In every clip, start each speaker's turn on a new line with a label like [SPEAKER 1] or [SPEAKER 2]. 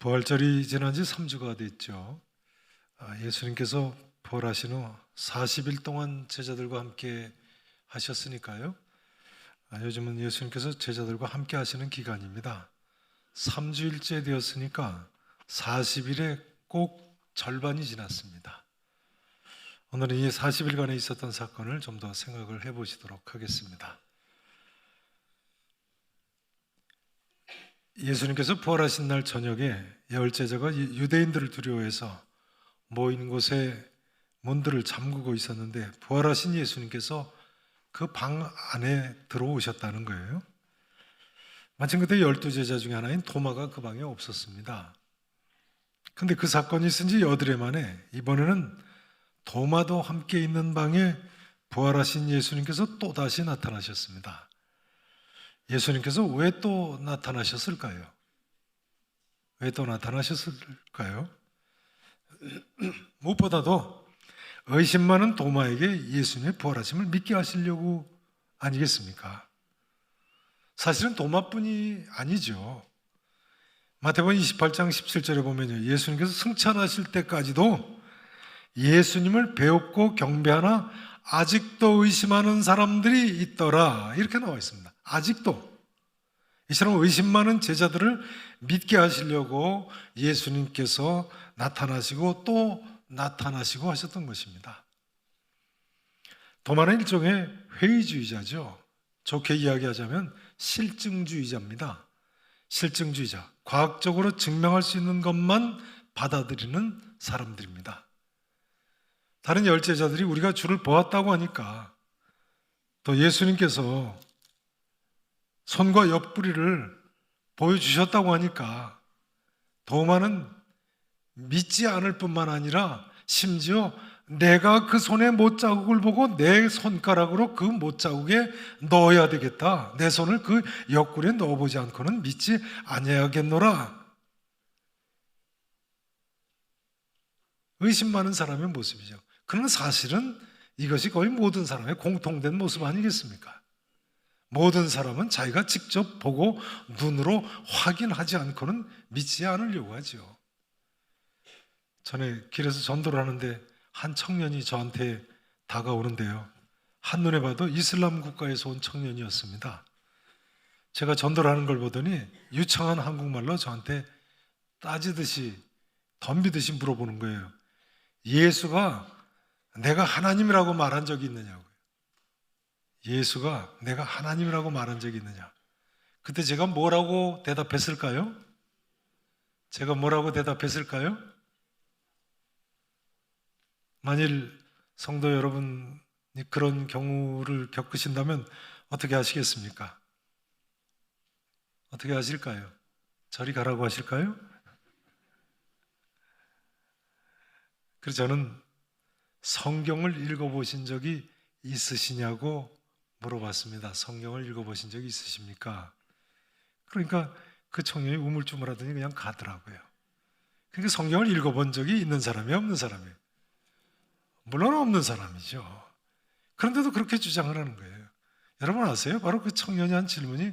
[SPEAKER 1] 부활절이 지난 지 3주가 됐죠. 아, 예수님께서 부활하신 후 40일 동안 제자들과 함께 하셨으니까요. 아, 요즘은 예수님께서 제자들과 함께 하시는 기간입니다. 3주일째 되었으니까 40일에 꼭 절반이 지났습니다. 오늘은 이 40일간에 있었던 사건을 좀 더 생각을 해 보시도록 하겠습니다. 예수님께서 부활하신 날 저녁에 열 제자가 유대인들을 두려워해서 모인 곳에 문들을 잠그고 있었는데 부활하신 예수님께서 그 방 안에 들어오셨다는 거예요. 마침 그때 열두 제자 중에 하나인 도마가 그 방에 없었습니다. 근데 그 사건이 있은 지 여드레 만에 이번에는 도마도 함께 있는 방에 부활하신 예수님께서 또다시 나타나셨습니다. 예수님께서 왜 또 나타나셨을까요? 왜 또 나타나셨을까요? 무엇보다도 의심 많은 도마에게 예수님의 부활하심을 믿게 하시려고 아니겠습니까? 사실은 도마뿐이 아니죠. 마태복음 28장 17절에 보면요. 예수님께서 승천하실 때까지도 예수님을 배웠고 경배하나 아직도 의심하는 사람들이 있더라. 이렇게 나와 있습니다. 아직도. 이처럼 의심 많은 제자들을 믿게 하시려고 예수님께서 나타나시고 또 나타나시고 하셨던 것입니다. 도마는 일종의 회의주의자죠. 좋게 이야기하자면 실증주의자입니다. 실증주의자. 과학적으로 증명할 수 있는 것만 받아들이는 사람들입니다. 다른 열제자들이 우리가 주를 보았다고 하니까 또 예수님께서 손과 옆구리를 보여주셨다고 하니까 도마는 믿지 않을 뿐만 아니라 심지어 내가 그 손의 못자국을 보고 내 손가락으로 그 못자국에 넣어야 되겠다. 내 손을 그 옆구리에 넣어보지 않고는 믿지 아니하겠노라. 의심 많은 사람의 모습이죠. 그러나 사실은 이것이 거의 모든 사람의 공통된 모습 아니겠습니까? 모든 사람은 자기가 직접 보고 눈으로 확인하지 않고는 믿지 않으려고 하죠. 전에 길에서 전도를 하는데 한 청년이 저한테 다가오는데요. 한눈에 봐도 이슬람 국가에서 온 청년이었습니다. 제가 전도를 하는 걸 보더니 유창한 한국말로 저한테 따지듯이 덤비듯이 물어보는 거예요. 예수가 내가 하나님이라고 말한 적이 있느냐고요. 예수가 내가 하나님이라고 말한 적이 있느냐. 그때 제가 뭐라고 대답했을까요? 제가 뭐라고 대답했을까요? 만일 성도 여러분이 그런 경우를 겪으신다면 어떻게 하시겠습니까? 어떻게 하실까요? 저리 가라고 하실까요? 그래서 저는 성경을 읽어보신 적이 있으시냐고 물어봤습니다. 성경을 읽어보신 적이 있으십니까? 그러니까 그 청년이 우물쭈물하더니 그냥 가더라고요. 그러니까 성경을 읽어본 적이 있는 사람이 없는 사람이에요. 물론 없는 사람이죠. 그런데도 그렇게 주장을 하는 거예요. 여러분 아세요? 바로 그 청년이 한 질문이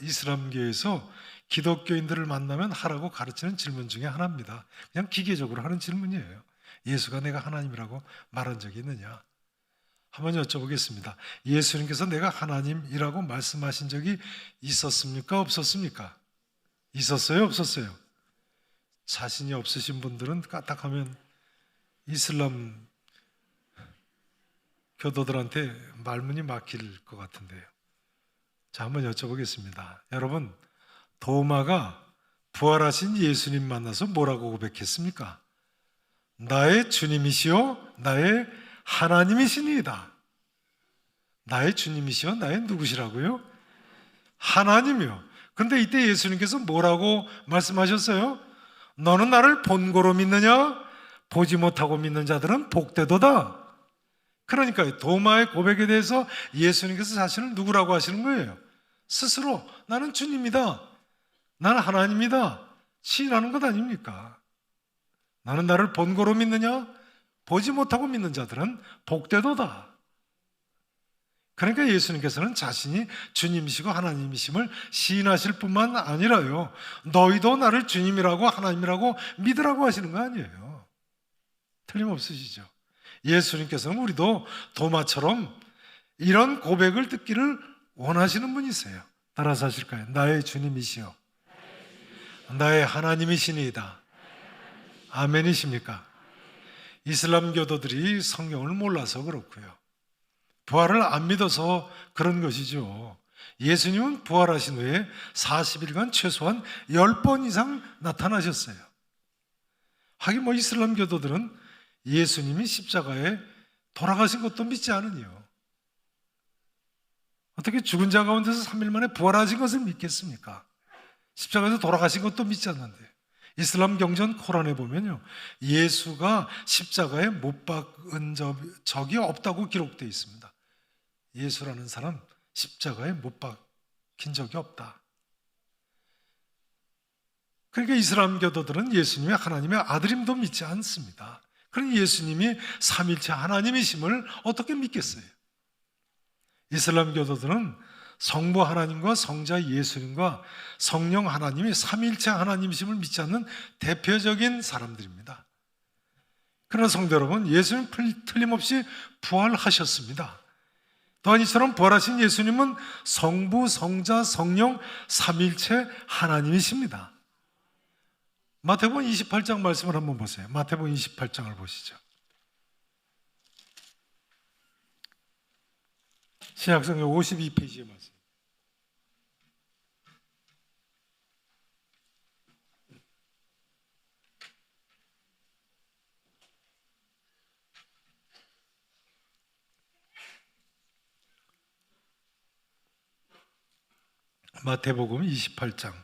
[SPEAKER 1] 이슬람교에서 기독교인들을 만나면 하라고 가르치는 질문 중에 하나입니다. 그냥 기계적으로 하는 질문이에요. 예수가 내가 하나님이라고 말한 적이 있느냐? 한번 여쭤보겠습니다. 예수님께서 내가 하나님이라고 말씀하신 적이 있었습니까? 없었습니까? 있었어요? 없었어요? 자신이 없으신 분들은 까딱하면 이슬람 교도들한테 말문이 막힐 것 같은데요. 자, 한번 여쭤보겠습니다. 여러분, 도마가 부활하신 예수님 만나서 뭐라고 고백했습니까? 나의 주님이시요, 나의 하나님이시니이다. 나의 주님이시요, 나의 누구시라고요? 하나님이요. 그런데 이때 예수님께서 뭐라고 말씀하셨어요? 너는 나를 본고로 믿느냐? 보지 못하고 믿는 자들은 복되도다. 그러니까 도마의 고백에 대해서 예수님께서 자신을 누구라고 하시는 거예요? 스스로 나는 주님이다. 나는 하나님이다. 시인하는 것 아닙니까? 나는 나를 본고로 믿느냐? 보지 못하고 믿는 자들은 복되도다. 그러니까 예수님께서는 자신이 주님이시고 하나님이심을 시인하실 뿐만 아니라요. 너희도 나를 주님이라고 하나님이라고 믿으라고 하시는 거 아니에요. 틀림없으시죠. 예수님께서는 우리도 도마처럼 이런 고백을 듣기를 원하시는 분이세요. 따라서 하실까요? 나의 주님이시여. 나의 하나님이시니이다. 아멘이십니까? 이슬람 교도들이 성경을 몰라서 그렇고요. 부활을 안 믿어서 그런 것이죠. 예수님은 부활하신 후에 40일간 최소한 10번 이상 나타나셨어요. 하긴 뭐 이슬람 교도들은 예수님이 십자가에 돌아가신 것도 믿지 않으니요. 어떻게 죽은 자 가운데서 3일 만에 부활하신 것을 믿겠습니까? 십자가에서 돌아가신 것도 믿지 않는데. 이슬람 경전 코란에 보면요. 예수가 십자가에 못 박은 적- 적이 없다고 기록되어 있습니다. 예수라는 사람 십자가에 못 박힌 적이 없다. 그러니까 이슬람 교도들은 예수님이 하나님의 아들임도 믿지 않습니다. 그런 예수님이 삼일체 하나님이심을 어떻게 믿겠어요? 이슬람 교도들은 성부 하나님과 성자 예수님과 성령 하나님이 삼일체 하나님이심을 믿지 않는 대표적인 사람들입니다. 그러나 성도 여러분, 예수님 틀림없이 부활하셨습니다. 또한 이처럼 부활하신 예수님은 성부, 성자, 성령 삼일체 하나님이십니다. 마태복음 28장 말씀을 한번 보세요. 마태복음 28장을 보시죠. 신약성경 52페이지에 말씀. 마태복음 28장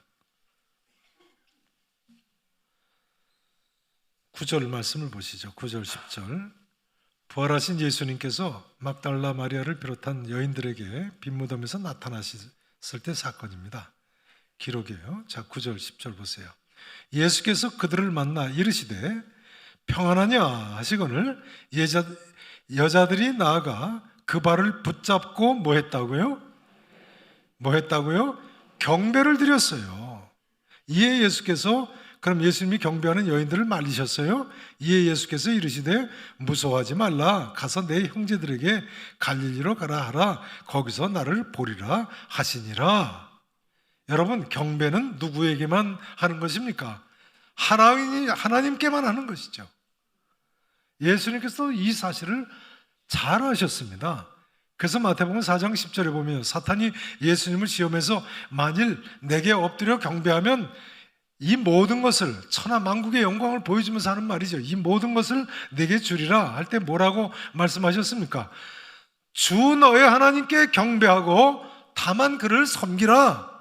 [SPEAKER 1] 9절 말씀을 보시죠. 9절 10절. 부활하신 예수님께서 막달라 마리아를 비롯한 여인들에게 빈무덤에서 나타나셨을 때 사건입니다. 기록이에요. 자, 9절 10절 보세요. 예수께서 그들을 만나 이르시되 평안하냐 하시거늘 여자, 여자들이 나아가 그 발을 붙잡고 뭐 했다고요? 뭐 했다고요? 경배를 드렸어요. 이에 예수께서 그럼 예수님이 경배하는 여인들을 말리셨어요. 이에 예수께서 이르시되 무서워하지 말라 가서 내 형제들에게 갈릴리로 가라 하라 거기서 나를 보리라 하시니라. 여러분 경배는 누구에게만 하는 것입니까? 하나님 하나님께만 하는 것이죠. 예수님께서 이 사실을 잘 아셨습니다. 그래서 마태복음 4장 10절에 보면 사탄이 예수님을 시험해서 만일 내게 엎드려 경배하면 이 모든 것을 천하 만국의 영광을 보여주면서 하는 말이죠. 이 모든 것을 내게 주리라 할 때 뭐라고 말씀하셨습니까? 주 너의 하나님께 경배하고 다만 그를 섬기라.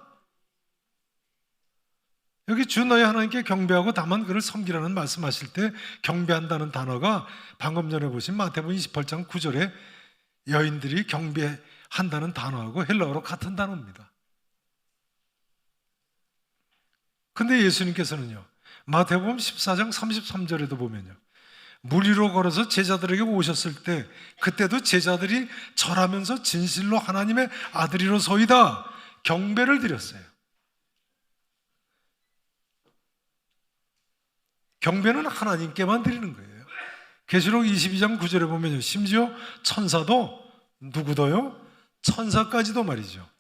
[SPEAKER 1] 여기 주 너의 하나님께 경배하고 다만 그를 섬기라는 말씀하실 때 경배한다는 단어가 방금 전에 보신 마태복음 28장 9절에 여인들이 경배한다는 단어하고 헬라어로 같은 단어입니다. 근데 예수님께서는요, 마태복음 14장 33절에도 보면요, 물 위로 걸어서 제자들에게 오셨을 때, 그때도 제자들이 절하면서 진실로 하나님의 아들이로소이다 경배를 드렸어요. 경배는 하나님께만 드리는 거예요. 계시록 22장 9절에 보면요, 심지어 천사도 누구도요? 천사까지도 말이죠.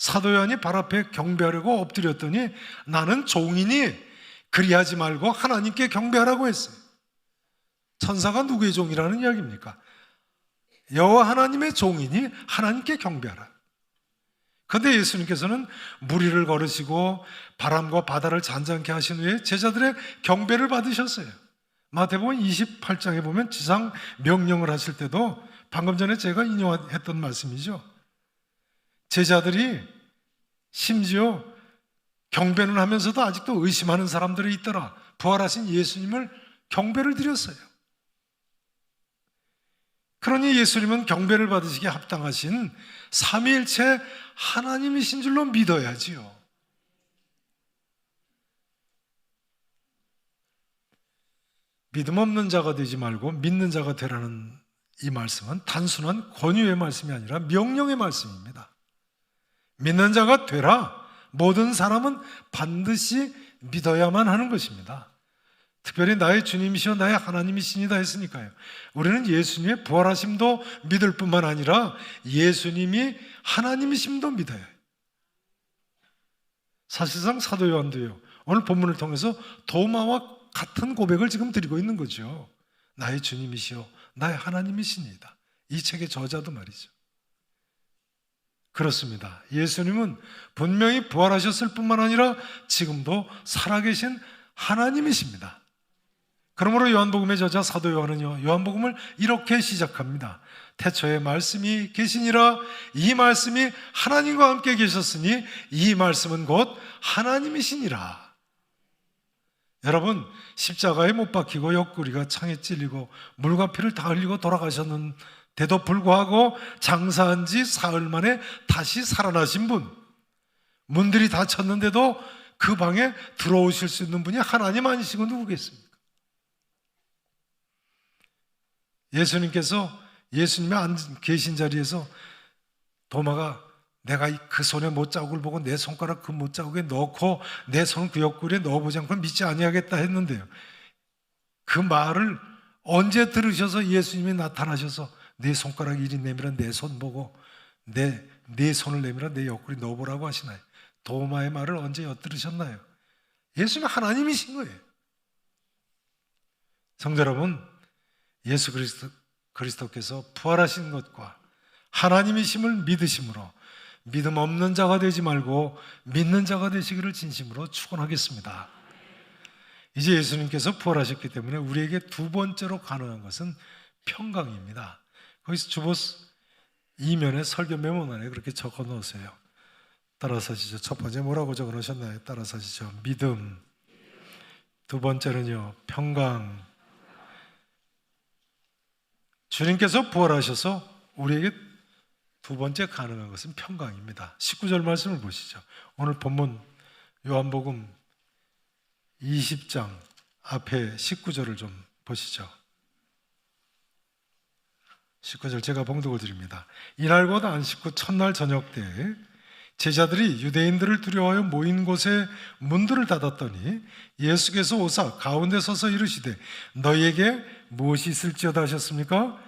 [SPEAKER 1] 사도 요한이 발 앞에 경배하려고 엎드렸더니 나는 종이니 그리하지 말고 하나님께 경배하라고 했어요. 천사가 누구의 종이라는 이야기입니까? 여호와 하나님의 종이니 하나님께 경배하라. 그런데 예수님께서는 무리를 걸으시고 바람과 바다를 잔잔케 하신 후에 제자들의 경배를 받으셨어요. 마태복음 28장에 보면 지상 명령을 하실 때도 방금 전에 제가 인용했던 말씀이죠. 제자들이 심지어 경배는 하면서도 아직도 의심하는 사람들이 있더라. 부활하신 예수님을 경배를 드렸어요. 그러니 예수님은 경배를 받으시기에 합당하신 삼위일체 하나님이신 줄로 믿어야지요. 믿음 없는 자가 되지 말고 믿는 자가 되라는 이 말씀은 단순한 권유의 말씀이 아니라 명령의 말씀입니다. 믿는 자가 되라. 모든 사람은 반드시 믿어야만 하는 것입니다. 특별히 나의 주님이시여 나의 하나님이시니다 했으니까요. 우리는 예수님의 부활하심도 믿을 뿐만 아니라 예수님이 하나님이심도 믿어야 해요. 사실상 사도 요한도요. 오늘 본문을 통해서 도마와 같은 고백을 지금 드리고 있는 거죠. 나의 주님이시여 나의 하나님이시니다. 이 책의 저자도 말이죠. 그렇습니다. 예수님은 분명히 부활하셨을 뿐만 아니라 지금도 살아계신 하나님이십니다. 그러므로 요한복음의 저자 사도 요한은요, 요한복음을 이렇게 시작합니다. 태초에 말씀이 계시니라 이 말씀이 하나님과 함께 계셨으니 이 말씀은 곧 하나님이시니라. 여러분, 십자가에 못 박히고 옆구리가 창에 찔리고 물과 피를 다 흘리고 돌아가셨는 데도 불구하고 장사한 지 사흘 만에 다시 살아나신 분. 문들이 닫혔는데도 그 방에 들어오실 수 있는 분이 하나님 아니시고 누구겠습니까? 예수님께서 예수님의 앉은 계신 자리에서 도마가 내가 그 손에 못 자국을 보고 내 손가락 그 못 자국에 넣고 내 손 그 옆구리에 넣어보지 않고 믿지 아니하겠다 했는데요. 그 말을 언제 들으셔서 예수님이 나타나셔서 내 손가락 이리 내밀어 내 손 보고 내, 내 손을 내밀어 내 옆구리 넣어보라고 하시나요? 도마의 말을 언제 엿들으셨나요? 예수님 하나님이신 거예요. 성도 여러분, 예수 그리스도, 그리스도께서 부활하신 것과 하나님이심을 믿으심으로 믿음 없는 자가 되지 말고 믿는 자가 되시기를 진심으로 축원하겠습니다. 이제 예수님께서 부활하셨기 때문에 우리에게 두 번째로 가능한 것은 평강입니다. 거기서 주보스 이면에 설교 메모란에 그렇게 적어 놓으세요. 따라서 하시죠. 첫 번째 뭐라고 적어 놓으셨나요? 따라서 하시죠. 믿음. 두 번째는요. 평강. 주님께서 부활하셔서 우리에게 두 번째 가능한 것은 평강입니다. 19절 말씀을 보시죠. 오늘 본문 요한복음 20장 앞에 19절을 좀 보시죠. 19절 제가 봉독을 드립니다. 이날 곧 안식 후 첫날 저녁 때 제자들이 유대인들을 두려워하여 모인 곳에 문들을 닫았더니 예수께서 오사 가운데 서서 이르시되 너희에게 무엇이 있을지어다 하셨습니까?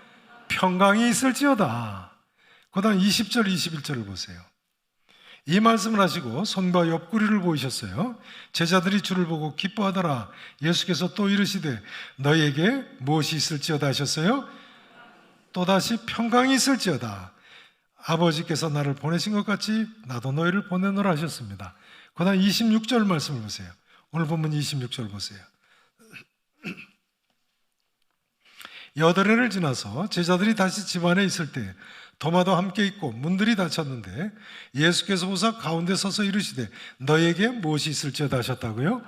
[SPEAKER 1] 평강이 있을지어다. 그 다음 20절, 21절을 보세요. 이 말씀을 하시고 손과 옆구리를 보이셨어요. 제자들이 주를 보고 기뻐하더라. 예수께서 또 이르시되 너희에게 무엇이 있을지어다 하셨어요? 또다시 평강이 있을지어다. 아버지께서 나를 보내신 것 같이 나도 너희를 보내노라 하셨습니다. 그 다음 26절 말씀을 보세요. 오늘 본문 26절 보세요. 여덟 해를 지나서 제자들이 다시 집안에 있을 때 도마도 함께 있고 문들이 닫혔는데 예수께서 오사 가운데 서서 이르시되 너에게 무엇이 있을지어다 하셨다고요?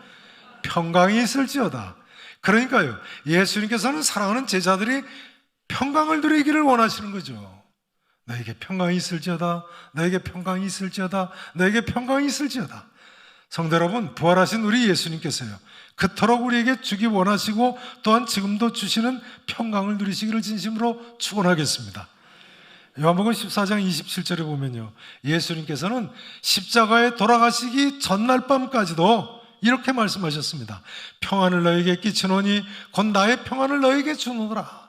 [SPEAKER 1] 평강이 있을지어다. 그러니까요. 예수님께서는 사랑하는 제자들이 평강을 누리기를 원하시는 거죠. 너에게 평강이 있을지어다. 너에게 평강이 있을지어다. 너에게 평강이 있을지어다. 성도 여러분, 부활하신 우리 예수님께서요. 그토록 우리에게 주기 원하시고 또한 지금도 주시는 평강을 누리시기를 진심으로 축원하겠습니다. 요한복음 14장 27절에 보면요. 예수님께서는 십자가에 돌아가시기 전날 밤까지도 이렇게 말씀하셨습니다. 평안을 너에게 끼치노니 곧 나의 평안을 너에게 주노라.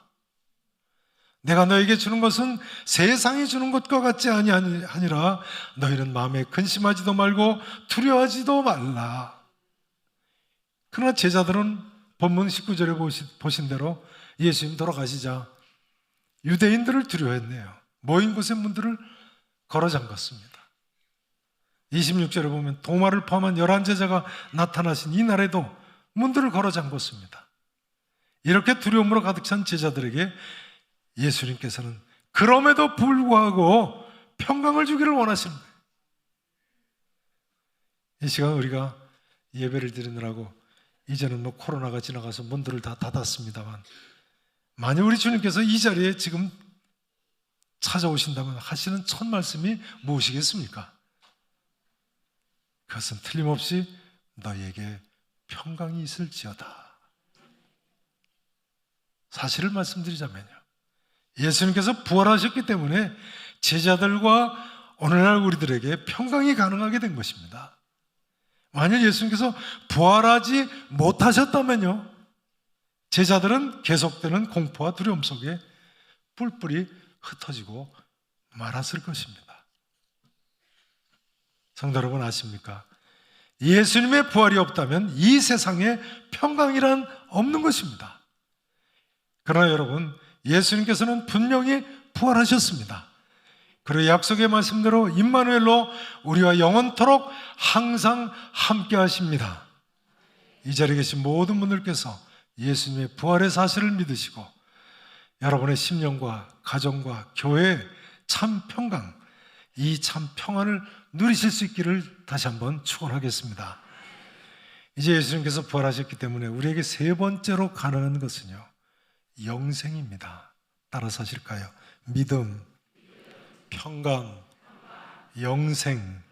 [SPEAKER 1] 내가 너에게 주는 것은 세상이 주는 것과 같지 아니하니라 너희는 마음에 근심하지도 말고 두려워하지도 말라. 그러나 제자들은 본문 19절에 보신 대로 예수님 돌아가시자 유대인들을 두려워했네요. 모인 곳의 문들을 걸어 잠갔습니다. 26절에 보면 도마를 포함한 열한 제자가 나타나신 이 날에도 문들을 걸어 잠궜습니다. 이렇게 두려움으로 가득 찬 제자들에게 예수님께서는 그럼에도 불구하고 평강을 주기를 원하십니다. 이 시간 우리가 예배를 드리느라고 이제는 뭐 코로나가 지나가서 문들을 다 닫았습니다만 만약 우리 주님께서 이 자리에 지금 찾아오신다면 하시는 첫 말씀이 무엇이겠습니까? 그것은 틀림없이 너에게 평강이 있을지어다. 사실을 말씀드리자면요. 예수님께서 부활하셨기 때문에 제자들과 오늘날 우리들에게 평강이 가능하게 된 것입니다. 만약 예수님께서 부활하지 못하셨다면요, 제자들은 계속되는 공포와 두려움 속에 뿔뿔이 흩어지고 말았을 것입니다. 성도 여러분 아십니까? 예수님의 부활이 없다면 이 세상에 평강이란 없는 것입니다. 그러나 여러분, 예수님께서는 분명히 부활하셨습니다. 그리고 약속의 말씀대로 임마누엘로 우리와 영원토록 항상 함께 하십니다. 이 자리에 계신 모든 분들께서 예수님의 부활의 사실을 믿으시고 여러분의 심령과 가정과 교회의 참 평강, 이 참 평안을 누리실 수 있기를 다시 한번 축원하겠습니다. 이제 예수님께서 부활하셨기 때문에 우리에게 세 번째로 가능한 것은요. 영생입니다. 따라서 하실까요? 믿음, 평강, 영생.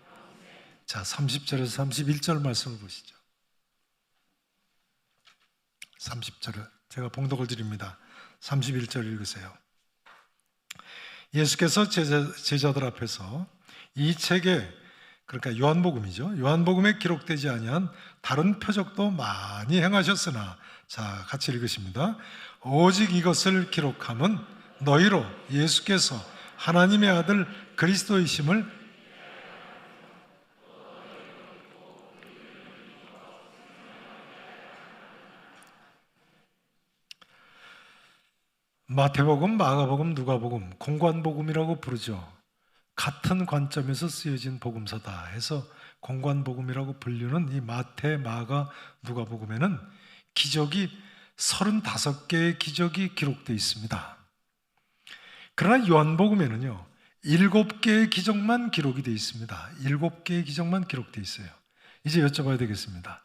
[SPEAKER 1] 자, 30절에서 31절 말씀을 보시죠. 30절을 제가 봉독을 드립니다. 31절 읽으세요. 예수께서 제자, 제자들 앞에서 이 책에 그러니까 요한복음이죠. 요한복음에 기록되지 아니한 다른 표적도 많이 행하셨으나 자, 같이 읽으십니다. 오직 이것을 기록함은 너희로 예수께서 하나님의 아들 그리스도이심을 마태복음, 마가복음, 누가복음, 공관복음이라고 부르죠. 같은 관점에서 쓰여진 복음서다 해서 공관복음이라고 불리는 이 마태, 마가, 누가복음에는 기적이 35개의 기적이 기록되어 있습니다. 그러나 요한복음에는요. 7개의 기적만 기록이 되어 있습니다. 7개의 기적만 기록되어 있어요. 이제 여쭤봐야 되겠습니다.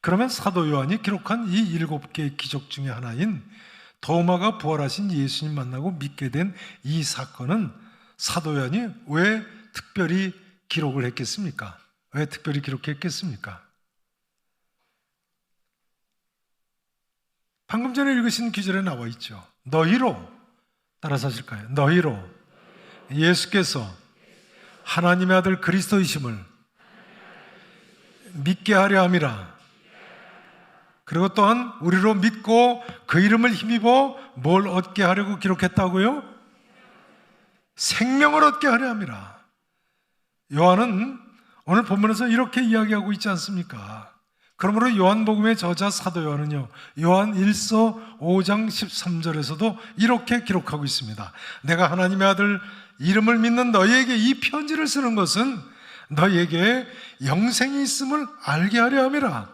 [SPEAKER 1] 그러면 사도 요한이 기록한 이 7개의 기적 중에 하나인 도마가 부활하신 예수님 만나고 믿게 된 이 사건은 사도 요한이 왜 특별히 기록을 했겠습니까? 왜 특별히 기록했겠습니까? 방금 전에 읽으신 기절에 나와 있죠. 너희로 따라서 하실까요? 너희로 예수께서 하나님의 아들 그리스도이심을 믿게 하려 함이라. 그리고 또한 우리로 믿고 그 이름을 힘입어 뭘 얻게 하려고 기록했다고요? 생명을 얻게 하려 함이라. 요한은 오늘 본문에서 이렇게 이야기하고 있지 않습니까? 그러므로 요한복음의 저자 사도 요한은요, 요한 1서 5장 13절에서도 이렇게 기록하고 있습니다. 내가 하나님의 아들 이름을 믿는 너희에게 이 편지를 쓰는 것은 너희에게 영생이 있음을 알게 하려 함이라.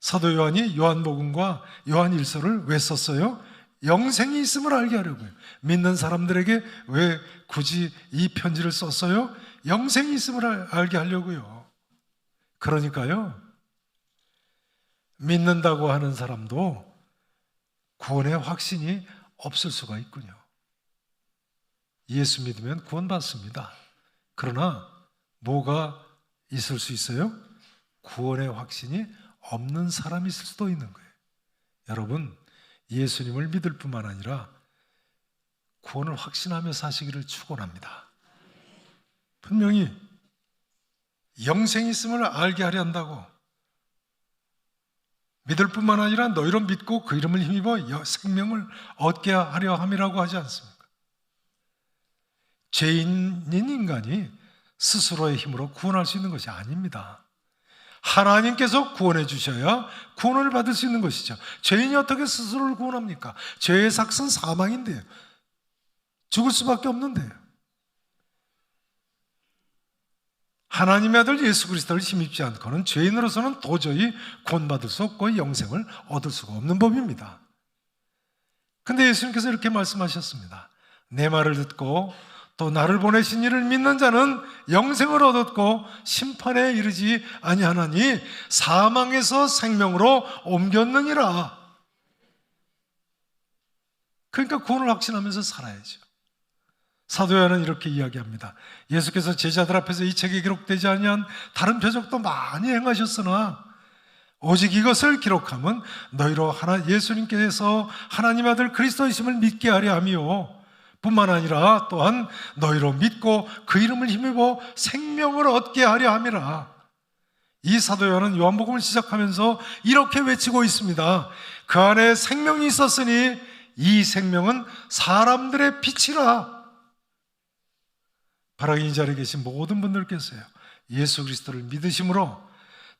[SPEAKER 1] 사도 요한이 요한복음과 요한 1서를 왜 썼어요? 영생이 있음을 알게 하려고요. 믿는 사람들에게 왜 굳이 이 편지를 썼어요? 영생이 있음을 알게 하려고요. 그러니까요. 믿는다고 하는 사람도 구원의 확신이 없을 수가 있군요. 예수 믿으면 구원받습니다. 그러나 뭐가 있을 수 있어요? 구원의 확신이 없는 사람이 있을 수도 있는 거예요. 여러분, 예수님을 믿을 뿐만 아니라 구원을 확신하며 사시기를 축원합니다. 분명히 영생이 있음을 알게 하려 한다고 믿을 뿐만 아니라 너희로 믿고 그 이름을 힘입어 생명을 얻게 하려 함이라고 하지 않습니까? 죄인인 인간이 스스로의 힘으로 구원할 수 있는 것이 아닙니다. 하나님께서 구원해 주셔야 구원을 받을 수 있는 것이죠. 죄인이 어떻게 스스로를 구원합니까? 죄의 삭은 사망인데요. 죽을 수밖에 없는데요. 하나님의 아들 예수 그리스도를 힘입지 않고는 죄인으로서는 도저히 구원받을 수 없고 영생을 얻을 수가 없는 법입니다. 근데 예수님께서 이렇게 말씀하셨습니다. 내 말을 듣고 또 나를 보내신 이를 믿는 자는 영생을 얻었고 심판에 이르지 아니하나니 사망에서 생명으로 옮겼느니라. 그러니까 구원을 확신하면서 살아야죠. 사도 요한은 이렇게 이야기합니다. 예수께서 제자들 앞에서 이 책에 기록되지 아니한 다른 표적도 많이 행하셨으나 오직 이것을 기록하면 너희로 하나 예수님께서 하나님 아들 그리스도이심을 믿게 하려 함이요 뿐만 아니라 또한 너희로 믿고 그 이름을 힘입어 생명을 얻게 하려 함이라. 이 사도 요한은 요한복음을 시작하면서 이렇게 외치고 있습니다. 그 안에 생명이 있었으니 이 생명은 사람들의 빛이라. 바라기 이 자리에 계신 모든 분들께서요. 예수 그리스도를 믿으심으로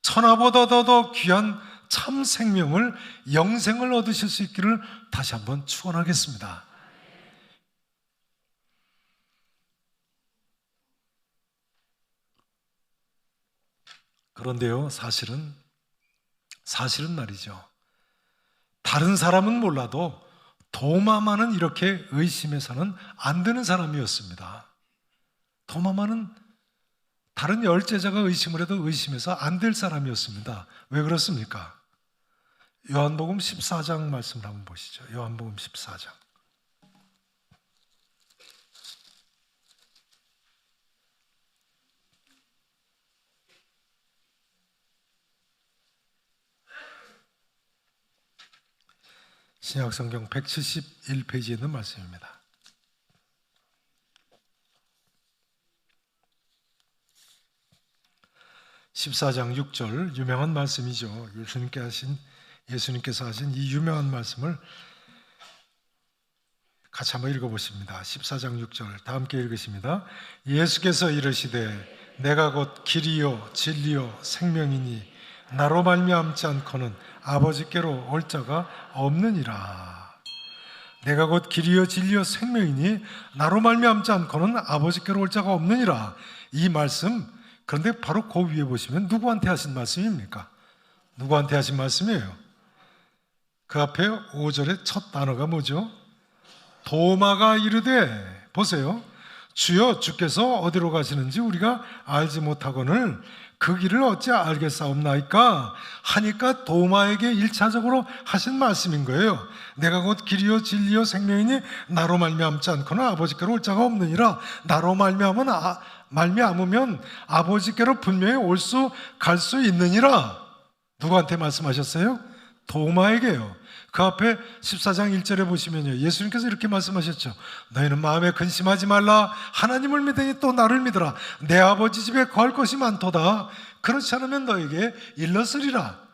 [SPEAKER 1] 천하보다 더더 귀한 참 생명을 영생을 얻으실 수 있기를 다시 한번 축원하겠습니다. 그런데요, 사실은 사실은 말이죠. 다른 사람은 몰라도 도마만은 이렇게 의심해서는 안 되는 사람이었습니다. 도마만은 다른 열제자가 의심을 해도 의심해서 안 될 사람이었습니다. 왜 그렇습니까? 요한복음 14장 말씀을 한번 보시죠. 요한복음 14장. 신약 성경 171페이지에 있는 말씀입니다. (14장 6절) 유명한 말씀이죠 예수님께 하신 예수님께서 하신 이 유명한 말씀을 같이 한번 읽어보십니다. 14장 6절 다 함께 읽으십니다. 예수께서 이르시되 내가 곧 길이요 진리요 생명이니 나로 말미암지 않고는 아버지께로 올 자가 없느니라. 내가 곧 길이요 진리요 생명이니 나로 말미암지 않고는 아버지께로 올 자가 없느니라. 이 말씀 그런데 바로 그 위에 보시면 누구한테 하신 말씀입니까? 누구한테 하신 말씀이에요? 그 앞에 5절의 첫 단어가 뭐죠? 도마가 이르되 보세요. 주여 주께서 어디로 가시는지 우리가 알지 못하거늘 그 길을 어찌 알겠사옵나이까 하니까 도마에게 일차적으로 하신 말씀인 거예요. 내가 곧 길이요 진리요 생명이니 나로 말미암지 않고는 아버지께로 올 자가 없느니라. 나로 말미암은 아, 말미암으면 아버지께로 분명히 올 수 갈수 있느니라. 누구한테 말씀하셨어요? 도마에게요. 그 앞에 14장 1절에 보시면요. 예수님께서 이렇게 말씀하셨죠. 너희는 마음에 근심하지 말라. 하나님을 믿으니 또 나를 믿으라. 내 아버지 집에 거할 것이 많도다. 그렇지 않으면 너에게 일렀으리라.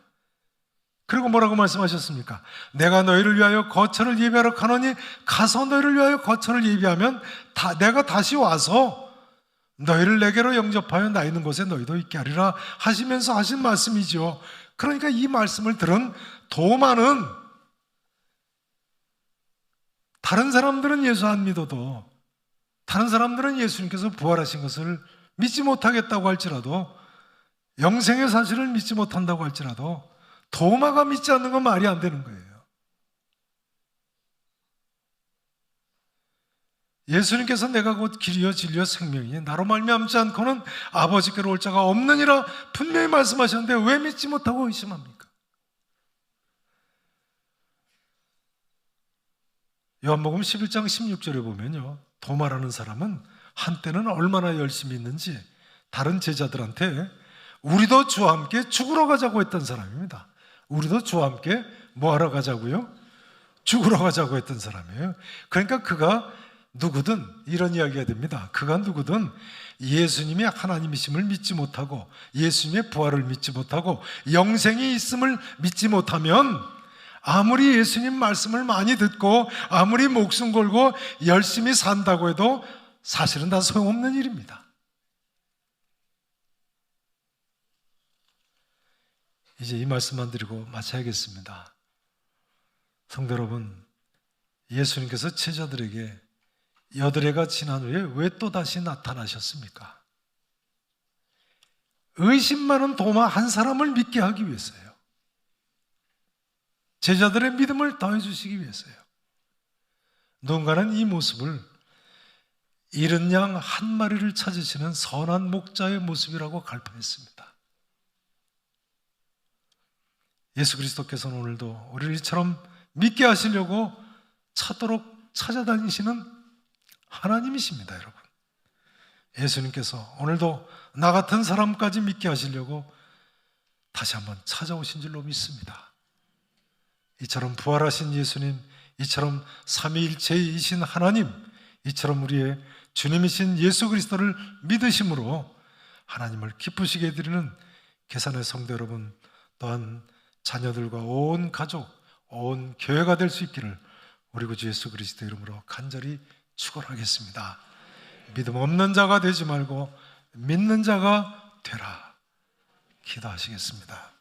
[SPEAKER 1] 그리고 뭐라고 말씀하셨습니까? 내가 너희를 위하여 거처를 예비하러 가노니 가서 너희를 위하여 거처를 예비하면 다, 내가 다시 와서 너희를 내게로 영접하여 나 있는 곳에 너희도 있게 하리라 하시면서 하신 말씀이죠. 그러니까 이 말씀을 들은 도마는 다른 사람들은 예수 안 믿어도 다른 사람들은 예수님께서 부활하신 것을 믿지 못하겠다고 할지라도 영생의 사실을 믿지 못한다고 할지라도 도마가 믿지 않는 건 말이 안 되는 거예요. 예수님께서 내가 곧 길이요 진리요 생명이 나로 말미암지 않고는 아버지께로 올 자가 없느니라 분명히 말씀하셨는데 왜 믿지 못하고 의심합니까? 요한복음 11장 16절에 보면요. 도마라는 사람은 한때는 얼마나 열심히 있는지 다른 제자들한테 우리도 주와 함께 죽으러 가자고 했던 사람입니다. 우리도 주와 함께 뭐 하러 가자고요? 죽으러 가자고 했던 사람이에요. 그러니까 그가 누구든 이런 이야기가 됩니다. 그가 누구든 예수님이 하나님이심을 믿지 못하고 예수님의 부활을 믿지 못하고 영생이 있음을 믿지 못하면 아무리 예수님 말씀을 많이 듣고 아무리 목숨 걸고 열심히 산다고 해도 사실은 다 소용없는 일입니다. 이제 이 말씀만 드리고 마쳐야겠습니다. 성도 여러분, 예수님께서 제자들에게 여덟 해가 지난 후에 왜 또다시 나타나셨습니까? 의심 많은 도마 한 사람을 믿게 하기 위해서요. 제자들의 믿음을 더해 주시기 위해서요. 누군가는 이 모습을 잃은 양 한 마리를 찾으시는 선한 목자의 모습이라고 갈파했습니다. 예수 그리스도께서는 오늘도 우리를 이처럼 믿게 하시려고 찾도록 찾아다니시는 하나님이십니다, 여러분. 예수님께서 오늘도 나 같은 사람까지 믿게 하시려고 다시 한번 찾아오신 줄로 믿습니다. 이처럼 부활하신 예수님, 이처럼 삼위일체이신 하나님, 이처럼 우리의 주님이신 예수 그리스도를 믿으심으로 하나님을 기쁘시게 해드리는 계산의 성도 여러분 또한 자녀들과 온 가족, 온 교회가 될 수 있기를 우리 구주 예수 그리스도 이름으로 간절히 축원하겠습니다. 믿음 없는 자가 되지 말고 믿는 자가 되라. 기도하시겠습니다.